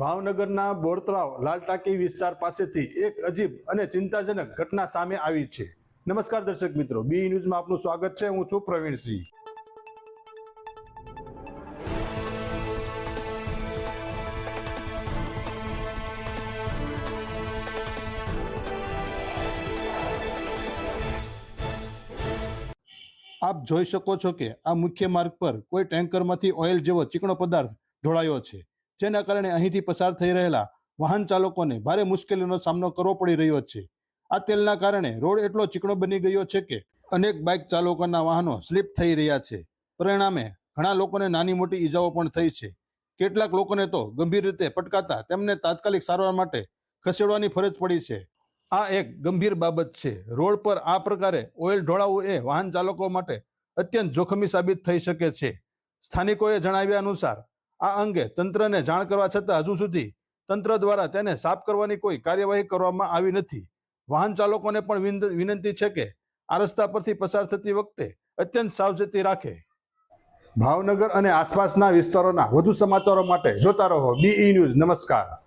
ભાવનગરના બોરતળાવ લાલ ટાંકી વિસ્તાર પાસેથી એક અજીબ અને ચિંતાજનક ઘટના સામે આવી છે. નમસ્કાર દર્શક મિત્રો, બી ન્યૂઝમાં આપનું સ્વાગત છે. હું છું પ્રવીણસિંહ. આપ જોઈ શકો છો કે આ મુખ્ય માર્ગ પર કોઈ ટેન્કરમાંથી ઓઇલ જેવો ચીકણો પદાર્થ ઢોળાયો છે. જેના કારણે અહીંથી પસાર થઈ રહેલા વાહન ચાલકોને ભારે મુશ્કેલીનો સામનો કરવો પડી રહ્યો છે. આ તેલના કારણે રોડ એટલો ચીકણો બની ગયો છે કે અનેક બાઇક ચાલકોના વાહનો સ્લીપ થઈ રહ્યા છે. પરિણામે ઘણા લોકોને નાની મોટી ઈજાઓ પણ થઈ છે. કેટલાક લોકોને તો ગંભીર રીતે પટકાતા તેમને તાત્કાલિક સારવાર માટે ખસેડવાની ફરજ પડી છે. આ એક ગંભીર બાબત છે. રોડ પર આ પ્રકારે ઓઇલ ઢોળાવવું એ વાહન ચાલકો માટે અત્યંત જોખમી સાબિત થઈ શકે છે. સ્થાનિકોએ જણાવ્યા અનુસાર આ અંગે તંત્રને જાણ કરવા છતાં હજુ સુધી તંત્ર દ્વારા તેને સાફ કરવાની કોઈ કાર્યવાહી કરવામાં આવી નથી. વાહન ચાલકોને પણ વિન- વિનંતી છે કે આ રસ્તા પરથી પસાર થતી વખતે અત્યંત સાવચેતી રાખે. ભાવનગર અને આસપાસના વિસ્તારોના વધુ સમાચારો માટે જોતા રહો. બીઈ ન્યૂઝ નમસ્કાર.